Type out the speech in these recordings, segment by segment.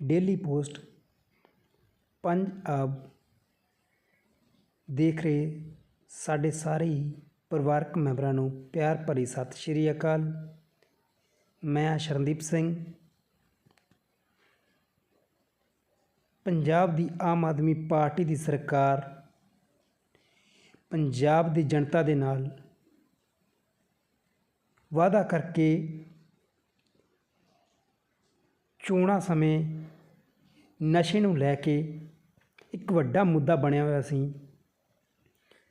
Daily post Punjab ਦੇਖ ਰਹੇ ਸਾਡੇ ਸਾਰੇ ਹੀ ਪਰਿਵਾਰਕ ਮੈਂਬਰਾਂ ਨੂੰ ਪਿਆਰ ਭਰੀ ਸਤਿ ਸ਼੍ਰੀ ਅਕਾਲ। ਮੈਂ ਹਾਂ ਸ਼ਰਨਦੀਪ ਸਿੰਘ। ਪੰਜਾਬ ਦੀ ਆਮ ਆਦਮੀ ਪਾਰਟੀ ਦੀ ਸਰਕਾਰ ਪੰਜਾਬ ਦੀ ਜਨਤਾ ਦੇ ਨਾਲ ਵਾਅਦਾ ਕਰਕੇ ਚੋਣਾਂ ਸਮੇਂ ਨਸ਼ੇ ਨੂੰ ਲੈ ਕੇ ਇੱਕ ਵੱਡਾ ਮੁੱਦਾ ਬਣਿਆ ਹੋਇਆ ਸੀ,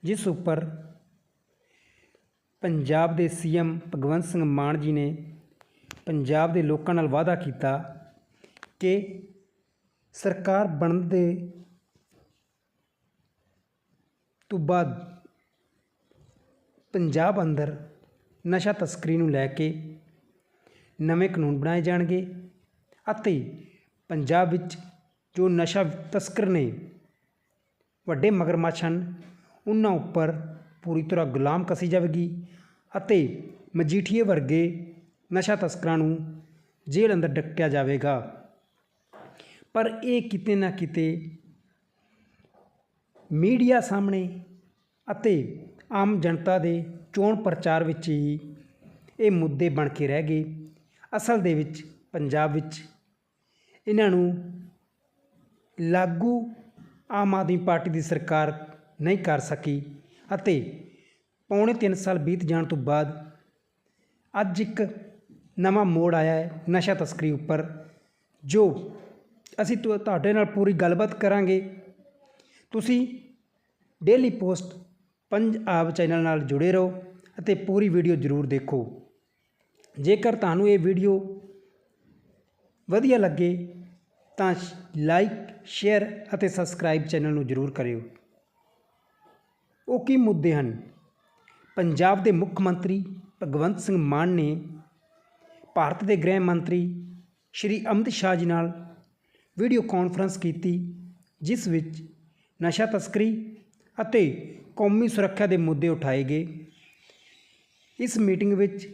ਜਿਸ ਉੱਪਰ ਪੰਜਾਬ ਦੇ ਸੀਐਮ ਭਗਵੰਤ ਸਿੰਘ ਮਾਨ ਜੀ ਨੇ ਪੰਜਾਬ ਦੇ ਲੋਕਾਂ ਨਾਲ ਵਾਅਦਾ ਕੀਤਾ ਕਿ ਸਰਕਾਰ ਬਣਨ ਦੇ ਤੋਂ ਬਾਅਦ ਪੰਜਾਬ ਅੰਦਰ ਨਸ਼ਾ ਤਸਕਰੀ ਨੂੰ ਲੈ ਕੇ ਨਵੇਂ ਕਾਨੂੰਨ ਬਣਾਏ ਜਾਣਗੇ। ਅਤੇ ਪੰਜਾਬ ਵਿੱਚ ਜੋ ਨਸ਼ਾ ਤਸਕਰ ਨੇ, ਵੱਡੇ ਮਗਰਮੱਛ ਹਨ, ਉਹਨਾਂ ਉੱਪਰ ਪੂਰੀ ਤਰ੍ਹਾਂ ਗੁਲਾਮ ਕਸੀ ਜਾਵੇਗੀ ਅਤੇ ਮਜੀਠੀਏ ਵਰਗੇ ਨਸ਼ਾ ਤਸਕਰਾਂ ਨੂੰ ਜੇਲ੍ਹ ਅੰਦਰ ਡੱਕਿਆ ਜਾਵੇਗਾ। ਪਰ ਇਹ ਕਿਤੇ ਨਾ ਕਿਤੇ ਮੀਡੀਆ ਸਾਹਮਣੇ ਅਤੇ ਆਮ ਜਨਤਾ ਦੇ ਚੋਣ ਪ੍ਰਚਾਰ ਵਿੱਚ ਹੀ ਇਹ ਮੁੱਦੇ ਬਣ ਕੇ ਰਹਿ ਗਏ। ਅਸਲ ਦੇ ਵਿੱਚ ਪੰਜਾਬ ਵਿੱਚ ਇਹਨਾਂ ਨੂੰ ਲਾਗੂ ਆਮ ਆਦਮੀ ਪਾਰਟੀ ਦੀ ਸਰਕਾਰ ਨਹੀਂ ਕਰ ਸਕੀ ਅਤੇ ਪੌਣੇ 3 ਸਾਲ ਬੀਤ ਜਾਣ ਤੋਂ ਬਾਅਦ ਅੱਜ ਇੱਕ ਨਵਾਂ ਮੋੜ ਆਇਆ ਹੈ ਨਸ਼ਾ ਤਸਕਰੀ ਉੱਪਰ, ਜੋ ਅਸੀਂ ਤੁ- ਤੁਹਾਡੇ ਨਾਲ ਪੂਰੀ ਗੱਲਬਾਤ ਕਰਾਂਗੇ। ਤੁਸੀਂ ਡੇਲੀ ਪੋਸਟ ਪੰਜਾਬ ਚੈਨਲ ਨਾਲ ਜੁੜੇ ਰਹੋ ਅਤੇ ਪੂਰੀ ਵੀਡੀਓ ਜ਼ਰੂਰ ਦੇਖੋ। ਜੇਕਰ ਤੁਹਾਨੂੰ ਇਹ ਵੀਡੀਓ ਵਧੀਆ ਲੱਗੇ ਤਾਂ ਲਾਈਕ ਸ਼ੇਅਰ ਅਤੇ ਸਬਸਕ੍ਰਾਈਬ ਚੈਨਲ ਨੂੰ ਜ਼ਰੂਰ ਕਰਿਓ। ਉਹ ਕੀ ਮੁੱਦੇ ਹਨ? ਪੰਜਾਬ ਦੇ ਮੁੱਖ ਮੰਤਰੀ ਭਗਵੰਤ ਸਿੰਘ ਮਾਨ ਨੇ ਭਾਰਤ ਦੇ ਗ੍ਰਹਿ ਮੰਤਰੀ ਸ਼੍ਰੀ ਅਮਿਤ ਸ਼ਾਹ ਜੀ ਨਾਲ ਵੀਡੀਓ ਕਾਨਫਰੰਸ ਕੀਤੀ, ਜਿਸ ਵਿੱਚ ਨਸ਼ਾ ਤਸਕਰੀ ਅਤੇ ਕੌਮੀ ਸੁਰੱਖਿਆ ਦੇ ਮੁੱਦੇ ਉਠਾਏ ਗਏ। ਇਸ ਮੀਟਿੰਗ ਵਿੱਚ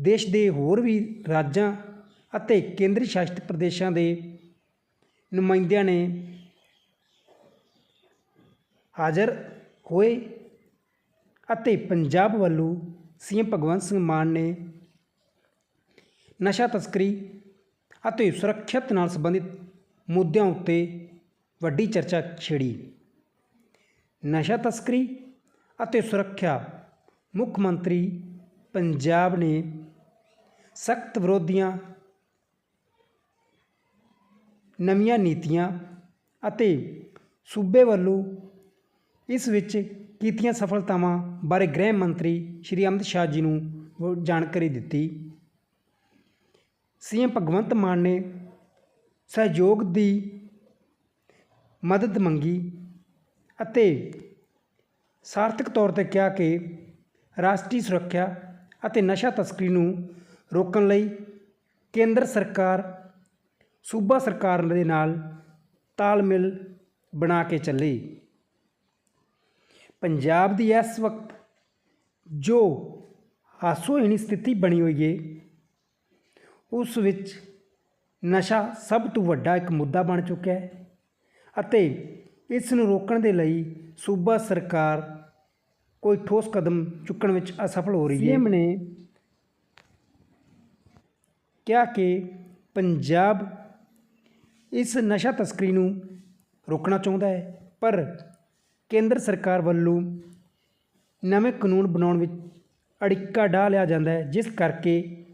ਦੇਸ਼ ਦੇ ਹੋਰ ਵੀ ਰਾਜਾਂ ਅਤੇ ਕੇਂਦਰੀ ਸ਼ਾਸਿਤ ਪ੍ਰਦੇਸ਼ਾਂ ਦੇ ਨੁਮਾਇੰਦਿਆਂ ਨੇ ਹਾਜ਼ਰ ਹੋਏ ਅਤੇ ਪੰਜਾਬ ਵੱਲੋਂ ਸੀਐਮ ਭਗਵੰਤ ਸਿੰਘ ਮਾਨ ਨੇ ਨਸ਼ਾ ਤਸਕਰੀ ਅਤੇ ਸੁਰੱਖਿਅਤ ਨਾਲ ਸੰਬੰਧਿਤ ਮੁੱਦਿਆਂ ਉੱਤੇ ਵੱਡੀ ਚਰਚਾ ਛੇੜੀ। ਨਸ਼ਾ ਤਸਕਰੀ ਅਤੇ ਸੁਰੱਖਿਆ ਮੁੱਖ ਮੰਤਰੀ ਪੰਜਾਬ ਨੇ ਸਖਤ ਵਿਰੋਧੀਆਂ ਨਵੀਆਂ ਨੀਤੀਆਂ ਅਤੇ ਸੂਬੇ ਵੱਲੋਂ ਇਸ ਵਿੱਚ ਕੀਤੀਆਂ ਸਫਲਤਾਵਾਂ ਬਾਰੇ ਗ੍ਰਹਿ ਮੰਤਰੀ ਸ਼੍ਰੀ ਅਮਿਤ ਸ਼ਾਹ ਜੀ ਨੂੰ ਜਾਣਕਾਰੀ ਦਿੱਤੀ। ਸੀਐਮ ਭਗਵੰਤ ਮਾਨ ਨੇ ਸਹਿਯੋਗ ਦੀ ਮਦਦ ਮੰਗੀ ਅਤੇ ਸਾਰਥਕ ਤੌਰ ਤੇ ਕਿਹਾ ਕਿ ਰਾਸ਼ਟਰੀ ਸੁਰੱਖਿਆ ਅਤੇ ਨਸ਼ਾ ਤਸਕਰੀ ਨੂੰ ਰੋਕਣ ਲਈ ਕੇਂਦਰ ਸਰਕਾਰ ਸੂਬਾ ਸਰਕਾਰ ਦੇ ਨਾਲ ਤਾਲਮੇਲ ਬਣਾ ਕੇ ਚੱਲੇ। ਪੰਜਾਬ ਦੀ ਇਸ ਵਕਤ ਜੋ ਹਾਸੋਹੀਣੀ ਸਥਿਤੀ ਬਣੀ ਹੋਈ ਏ ਉਸ ਵਿੱਚ ਨਸ਼ਾ ਸਭ ਤੋਂ ਵੱਡਾ ਇੱਕ ਮੁੱਦਾ ਬਣ ਚੁੱਕਿਆ ਹੈ ਅਤੇ ਇਸ ਨੂੰ ਰੋਕਣ ਦੇ ਲਈ ਸੂਬਾ ਸਰਕਾਰ ਕੋਈ ਠੋਸ ਕਦਮ ਚੁੱਕਣ ਵਿੱਚ ਅਸਫਲ ਹੋ ਰਹੀ ਹੈ। ਸੀਐਮ ਨੇ ਕਿਹਾ ਕਿ ਪੰਜਾਬ ਇਸ ਨਸ਼ਾ ਤਸਕਰੀ ਨੂੰ ਰੋਕਣਾ ਚਾਹੁੰਦਾ ਹੈ, ਪਰ ਕੇਂਦਰ ਸਰਕਾਰ ਵੱਲੋਂ ਨਵੇਂ ਕਾਨੂੰਨ ਬਣਾਉਣ ਵਿੱਚ ਅੜਿੱਕਾ ਢਾਹ ਲਿਆ ਜਾਂਦਾ ਹੈ, ਜਿਸ ਕਰਕੇ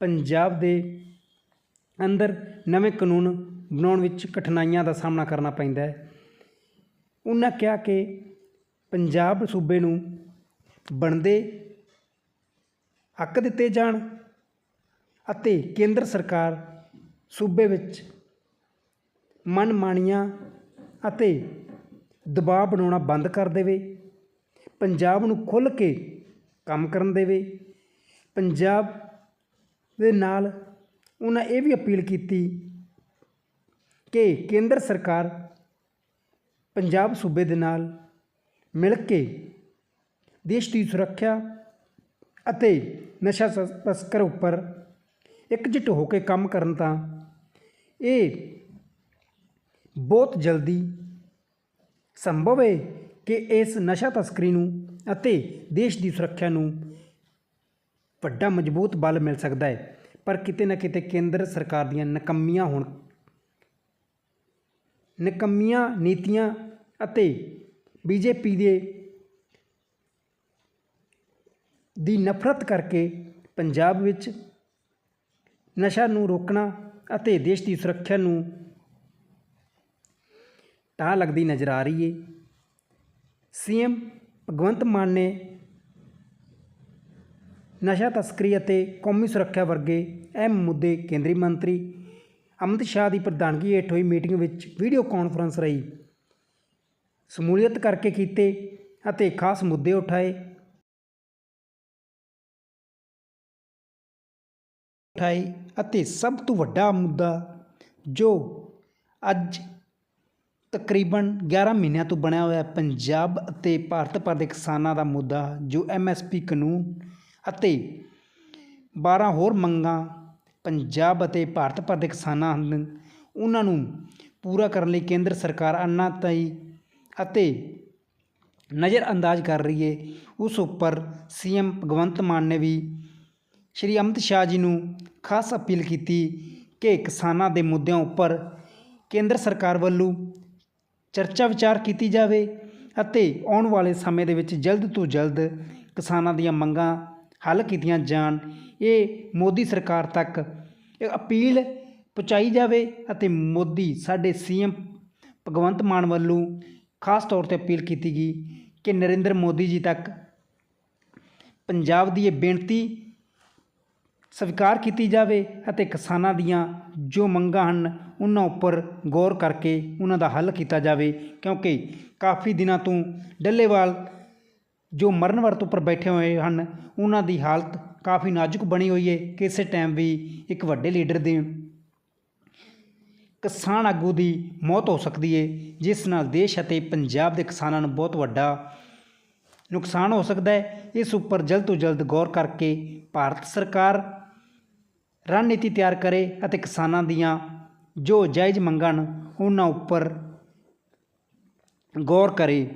ਪੰਜਾਬ ਦੇ ਅੰਦਰ ਨਵੇਂ ਕਾਨੂੰਨ ਬਣਾਉਣ ਵਿੱਚ ਕਠਿਨਾਈਆਂ ਦਾ ਸਾਹਮਣਾ ਕਰਨਾ ਪੈਂਦਾ ਹੈ। ਉਹਨਾਂ ਕਿਹਾ ਕਿ ਪੰਜਾਬ ਸੂਬੇ ਨੂੰ ਬਣਦੇ ਹੱਕ ਦਿੱਤੇ ਜਾਣ ਅਤੇ ਕੇਂਦਰ ਸਰਕਾਰ ਸੂਬੇ ਵਿੱਚ ਮਨਮਾਨੀਆਂ ਅਤੇ ਦਬਾਅ ਬਣਾਉਣਾ ਬੰਦ ਕਰ ਦੇਵੇ। ਪੰਜਾਬ ਨੂੰ ਖੁੱਲ੍ਹ ਕੇ ਕੰਮ ਕਰਨ ਦੇਵੇ। ਪੰਜਾਬ ਦੇ ਨਾਲ ਉਹਨਾਂ ਇਹ ਵੀ ਅਪੀਲ ਕੀਤੀ ਕਿ ਕੇਂਦਰ ਸਰਕਾਰ ਪੰਜਾਬ ਸੂਬੇ ਦੇ ਨਾਲ ਮਿਲ ਕੇ ਦੇਸ਼ ਦੀ ਸੁਰੱਖਿਆ ਅਤੇ ਨਸ਼ਾ ਤਸਕਰ ਉੱਪਰ ਇਕਜੁੱਟ ਹੋ ਕੇ ਕੰਮ ਕਰਨ ਤਾਂ ਇਹ ਬਹੁਤ ਜਲਦੀ ਸੰਭਵ ਹੈ ਕਿ ਇਸ ਨਸ਼ਾ ਤਸਕਰੀ ਨੂੰ ਅਤੇ ਦੇਸ਼ ਦੀ ਸੁਰੱਖਿਆ ਨੂੰ ਵੱਡਾ ਮਜ਼ਬੂਤ ਬਲ ਮਿਲ ਸਕਦਾ ਹੈ। ਪਰ ਕਿਤੇ ਨਾ ਕਿਤੇ ਕੇਂਦਰ ਸਰਕਾਰ ਦੀਆਂ ਨਕੰਮੀਆਂ ਹੋਣ ਨਕੰਮੀਆਂ ਨੀਤੀਆਂ ਅਤੇ ਬੀਜੇਪੀ ਦੇ ਦੀ ਨਫ਼ਰਤ ਕਰਕੇ ਪੰਜਾਬ ਵਿੱਚ ਨਸ਼ਾ ਨੂੰ ਰੋਕਣਾ ਅਤੇ ਦੇਸ਼ ਦੀ ਸੁਰੱਖਿਆ ਨੂੰ ਟਾਹ ਲੱਗਦੀ ਨਜ਼ਰ ਆ ਰਹੀ ਹੈ ਸੀਐਮ ਭਗਵੰਤ ਮਾਨ ਨੇ ਨਸ਼ਾ ਤਸਕਰੀ ਅਤੇ ਕੌਮੀ ਸੁਰੱਖਿਆ ਵਰਗੇ ਅਹਿਮ ਮੁੱਦੇ ਕੇਂਦਰੀ ਮੰਤਰੀ ਅਮਿਤ ਸ਼ਾਹ ਦੀ ਪ੍ਰਧਾਨਗੀ ਹੇਠ ਹੋਈ ਮੀਟਿੰਗ ਵਿੱਚ ਵੀਡੀਓ ਕਾਨਫਰੰਸ ਰਾਹੀਂ। ਸਮੂਲੀਅਤ ਕਰਕੇ ਕੀਤੇ ਅਤੇ ਖਾਸ ਮੁੱਦੇ ਉਠਾਏ। ਉਠਾਏ ਅਤੇ ਸਭ ਤੋਂ ਵੱਡਾ ਮੁੱਦਾ ਜੋ ਅੱਜ ਤਕਰੀਬਨ 11 ਮਹੀਨਿਆਂ ਤੋਂ ਬਣਿਆ ਹੋਇਆ ਪੰਜਾਬ ਅਤੇ ਭਾਰਤ ਭਰ ਦੇ ਕਿਸਾਨਾਂ ਦਾ ਮੁੱਦਾ, ਜੋ ਐਮਐਸਪੀ ਕਾਨੂੰਨ ਅਤੇ 12 ਹੋਰ ਮੰਗਾਂ ਪੰਜਾਬ ਅਤੇ ਭਾਰਤ ਭਰ ਦੇ ਕਿਸਾਨਾਂ ਹਨ, ਉਹਨਾਂ ਨੂੰ ਪੂਰਾ ਕਰਨ ਲਈ ਕੇਂਦਰ ਸਰਕਾਰ ਅੰਨਾਤਾਈ ਅਤੇ ਨਜ਼ਰ ਅੰਦਾਜ਼ ਕਰ ਰਹੀ ਹੈ ਉਸ ਉੱਪਰ ਸੀਐਮ ਭਗਵੰਤ ਮਾਨ ਨੇ ਵੀ ਸ਼੍ਰੀ ਅਮਿਤ ਸ਼ਾਹ ਜੀ ਨੂੰ ਖਾਸ ਅਪੀਲ ਕੀਤੀ ਕਿ ਕਿਸਾਨਾਂ ਦੇ ਮੁੱਦਿਆਂ ਉੱਪਰ ਕੇਂਦਰ ਸਰਕਾਰ ਵੱਲੋਂ ਚਰਚਾ ਵਿਚਾਰ ਕੀਤੀ ਜਾਵੇ ਅਤੇ ਆਉਣ ਵਾਲੇ ਸਮੇਂ ਦੇ ਵਿੱਚ ਜਲਦ ਤੋਂ ਜਲਦ ਕਿਸਾਨਾਂ ਦੀਆਂ ਮੰਗਾਂ ਹੱਲ ਕੀਤੀਆਂ ਜਾਣ, ਇਹ ਮੋਦੀ ਸਰਕਾਰ ਤੱਕ ਇਹ ਅਪੀਲ ਪਹੁੰਚਾਈ ਜਾਵੇ ਅਤੇ ਮੋਦੀ ਸਾਡੇ ਸੀਐਮ ਭਗਵੰਤ ਮਾਨ ਵੱਲੋਂ ਖਾਸ ਤੌਰ ਤੇ ਅਪੀਲ ਕੀਤੀ ਗਈ ਕਿ ਨਰਿੰਦਰ ਮੋਦੀ ਜੀ ਤੱਕ ਪੰਜਾਬ ਦੀ ਇਹ ਬੇਨਤੀ ਸਵੀਕਾਰ ਕੀਤੀ ਜਾਵੇ ਅਤੇ ਕਿਸਾਨਾਂ ਦੀਆਂ ਜੋ ਮੰਗਾਂ ਹਨ ਉਹਨਾਂ ਉੱਪਰ ਗੌਰ ਕਰਕੇ ਉਹਨਾਂ ਦਾ ਹੱਲ ਕੀਤਾ ਜਾਵੇ, ਕਿਉਂਕਿ ਕਾਫੀ ਦਿਨਾਂ ਤੋਂ ਡੱਲੇਵਾਲ ਜੋ ਮਰਨ ਵਰਤ ਉੱਪਰ ਬੈਠੇ ਹੋਏ ਹਨ, ਉਹਨਾਂ ਦੀ ਹਾਲਤ ਕਾਫੀ ਨਾਜ਼ੁਕ ਬਣੀ ਹੋਈ ਹੈ। ਕਿਸੇ ਟਾਈਮ ਵੀ ਇੱਕ ਵੱਡੇ ਲੀਡਰ ਦੇ ਕਿਸਾਨ ਆਗੂ ਦੀ ਮੌਤ ਹੋ ਸਕਦੀ ਹੈ, ਜਿਸ ਨਾਲ ਦੇਸ਼ ਅਤੇ ਪੰਜਾਬ ਦੇ ਕਿਸਾਨਾਂ ਨੂੰ ਬਹੁਤ ਵੱਡਾ ਨੁਕਸਾਨ ਹੋ ਸਕਦਾ ਹੈ। ਇਸ ਉੱਪਰ ਜਲਦ ਤੋਂ ਜਲਦ ਗੌਰ ਕਰਕੇ ਭਾਰਤ ਸਰਕਾਰ ਰਣਨੀਤੀ ਤਿਆਰ ਕਰੇ ਅਤੇ ਕਿਸਾਨਾਂ ਦੀਆਂ ਜੋ ਜਾਇਜ਼ ਮੰਗਾਂ ਹਨ ਉਹਨਾਂ ਉੱਪਰ ਗੌਰ ਕਰੇ